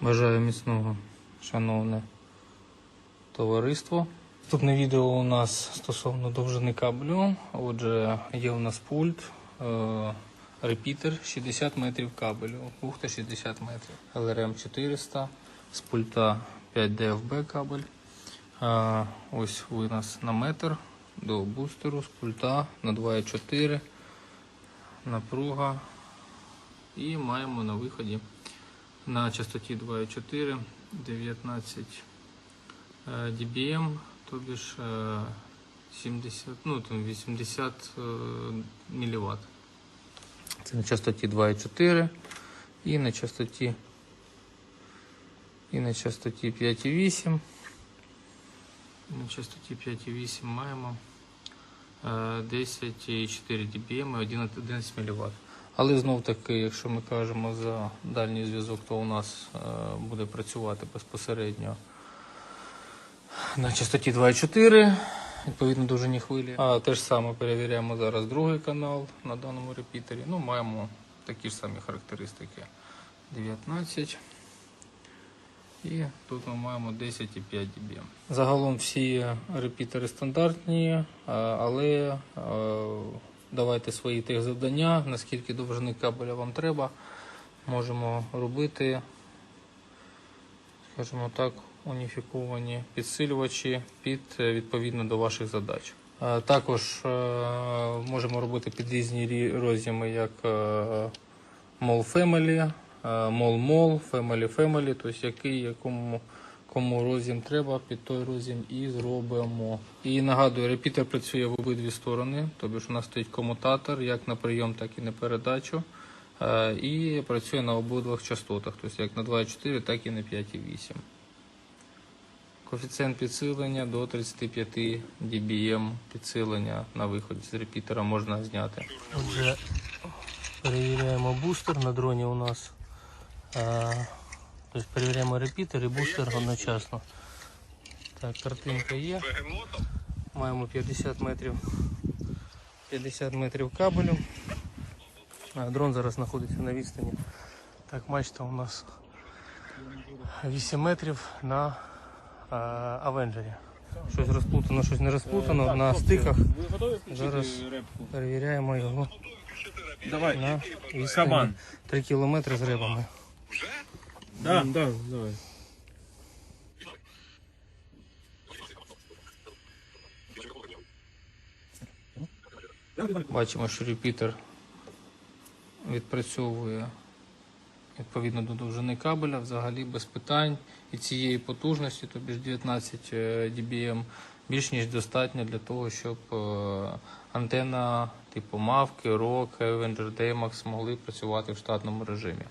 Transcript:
Бажаю міцного, шановне товариство. Наступне відео у нас стосовно довжини кабелю. Отже, є у нас пульт, е, репітер 60 метрів кабелю, бухта 60 метрів, LRM 400, з пульта 5 DFB кабель. Е, ось у нас на метр до бустеру з пульта на 2,4 напруга. І маємо на виході на частоті 2,4 19 е, dBm, тобі ж е, 70, ну, 80 мВт. Це на частоті 2,4 і на частоті і на частоті 5,8. На частоті 5,8 маємо е, 10,4 dBm і 11 11 мВт. Але знов таки, якщо ми кажемо за дальній зв'язок, то у нас е, буде працювати безпосередньо на частоті 2,4, відповідно довжині хвилі. А те ж саме перевіряємо зараз другий канал на даному репітері. Ну, маємо такі ж самі характеристики. 19. І тут ми маємо 10,5 dBm. Загалом всі репітери стандартні, е, але е, давайте свої тих завдання, наскільки довжини кабеля вам треба. Можемо робити, скажімо так, уніфіковані підсилювачі під е, відповідно до ваших задач. Е, Також е, можемо робити під різні рі- роз'єми, як Mall Family, Mall Mall, Family Family, тобто який якому кому роз'єм треба, під той роз'єм і зробимо. І нагадую, репітер працює в обидві сторони, тобто у нас стоїть комутатор як на прийом, так і на передачу. Е, І працює на обидвох частотах, тобто як на 2,4, так і на 5,8. Коефіцієнт підсилення до 35 dBm підсилення на виході з репітера можна зняти. Отже, перевіряємо бустер на дроні у нас. Тобто перевіряємо репітер і бустер одночасно. Так, картинка є. Маємо 50 метрів 50 метрів кабелю. А, Дрон зараз знаходиться на відстані. Так, мачта у нас 8 метрів на а, авенджері. Щось розплутано, щось не розплутано на стиках. Ви готові Зараз. репку? Перевіряємо його Давай. на відстані Кабан. 3 кілометри з рибами. Да, да, давай. Бачимо, що репітер відпрацьовує відповідно до довжини кабеля, взагалі без питань і цієї потужності, тобі ж 19 е, dBm, більш ніж достатньо для того, щоб е, антенна типу Мавки, ROG, Avenger, DMAX могли працювати в штатному режимі.